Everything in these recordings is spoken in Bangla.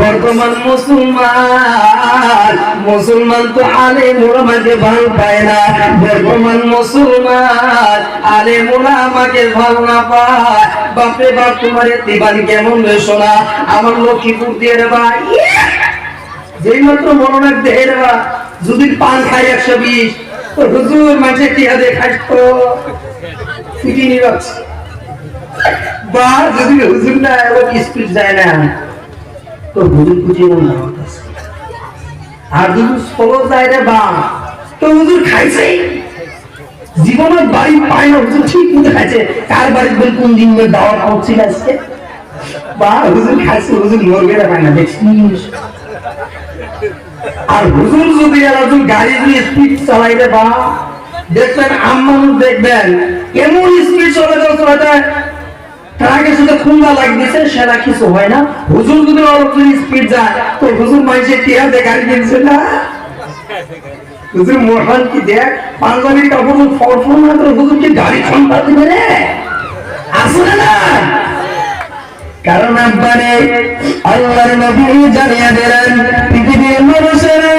বর্তমান মুসলমান মুসলমান তো আলে মোলামাকে ভালো পায় না। বর্তমান মুসলমান আলে মোলা আমাকে ভালো না পায়। বাপরে বাপ তোমার দিবান কেমন শোনা আমার লক্ষ্মীপুর দিয়ে ভাই। যেই মাত্র মনোনাক দেহে বা, যদি পান খাই একশো বিশ হুজুর মাঝে টিয়া দেখাস ফিটিনি রাখছে বা যদি হুজুর না স্পিড যায় না। তো হুজুর খুঁজে মন আর যদি সলো যায় রে বা, তো হুজুর জীবনে বাড়ি পায় না, হুজুর ঠিক মতো খাইছে। কার কোন দিন আজকে? বা হুজুর খাইছে, হুজুর না, পায় না দেখছিস আর হুজুর যদি গাড়ি দিয়ে স্পিড চালাইলে বা, দেখবেন দেখবেন এমন স্পিড চলে যাচ্ছে হয়তো ট্রাকের সাথে লাগতেছে সেটা কিছু হয় না। হুজুর যদি অল্প স্পিড যায়, তো হুজুর মানুষের টিয়া দিয়ে গাড়ি কিনছে না? কারণ মানুষেরা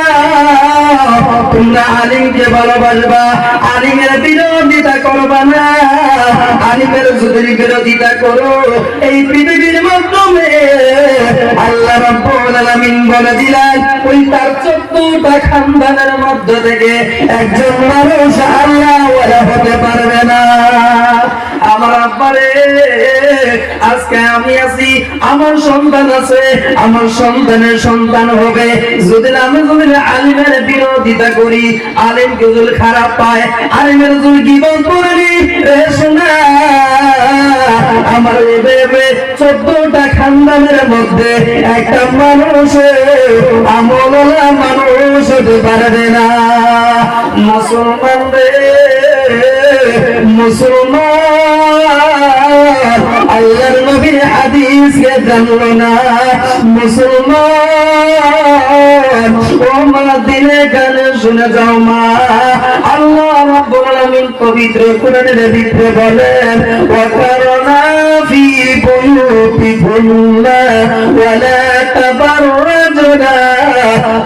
তোমরা আলিমকে ভালোবাসবা, আলিমের বিরোধিতা করবা না। আলিমের যদি বিরোধিতা করো, এই পৃথিবীর মাধ্যমে আল্লাহ আলামিন বলে দিলেন, ওই তার চোদ্দটা খানদানের মধ্য থেকে একজন মানুষ আল্লাহ হতে পারবে না। আমার আব্বারে, আজকে আমি আছি সন্তান আছে, আমার সন্তানের সন্তান হবে। যদি আমি যদি আলিমের বিরোধিতা করি, আলিমকে যদি খারাপ পায়, আলিমের যদি জীবন করি রে আমার চোদ্দটা খানদানের মধ্যে একটা মানুষ আমলা মানুষ হতে পারবে না। মুসলমান রে মুসলমান, আল্লাহর নবীর হাদিস কে জানলো না মুসলমান। ও মা, দিলে গানে শুনে যাও মা। আল্লাহ রাব্বুল আলামিন পবিত্র কোরআনের ভিতরে বলেন, ওয়া কারনা ফি বুয়ুতিকুন্না ওয়া লা তাবাররাজনা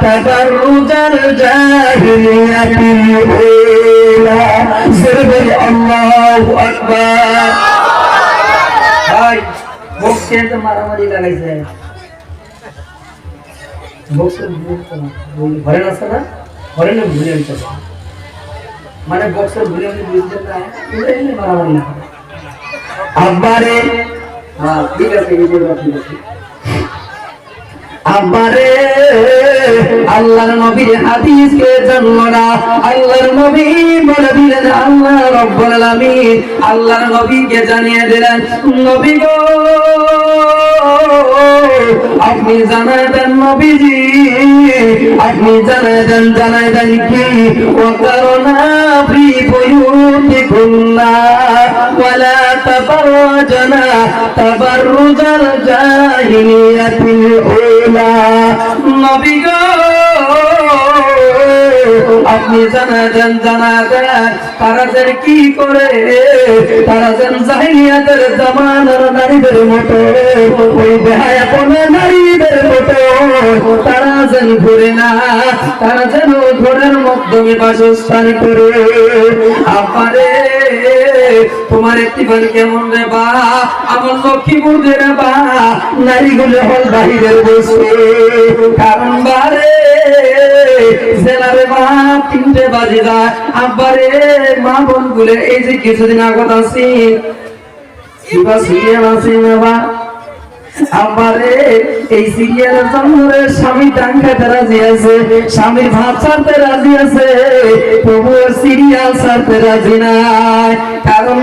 তাবাররুজাল জাহিলিয়াতিল উলা জরবে আল্লাহু আকবার। বক্সে তো মারামারি লাগাইছে। বক্সের ঘরে আছে না? ঘরে না ভুলে আনতে মানে বক্সের ভুলে আমি বুঝতে আব্বারে আল্লাহর নবীর হাদিস কে জানলো না। আল্লাহর নবী বলে দিলেন আল্লাহ রব্বুল আলামিন, আল্লাহর নবীকে জানিয়ে দিলেন, নবী গো, আপনি জানাই দেন নবীজি, আপনি জানাই দেন জানাই দেন কি? ও কারণা ফি বুয়ুতিকুন্না ওয়ালা তাবাররাজনা, তাবাররুজাল জাহিলিয়াতিল উলা। নবী গো আপনি জানা দেন জানা তারা কি করে? তারা যেন জাহিলিয়াতের জামানার নারীদের মতো, ওই বেহায়াপনের নারীদের মতো। তারা যেন ঘুরে না তারা যেন ঘরের মাধ্যমে বাসস্থান করে। আমারে তোমার একটি বাড়ি কেমন রে বা? আমার লক্ষ্মীপুর রে বা? নারীগুলো হল বাহিরের বসে কারণ তিনটে বাজে আব্বারে, মা বোন এই যে কিছুদিন আগত রাজি আছে, স্বামীর রাজি আছে, তবুও রাজি নাই। কারণ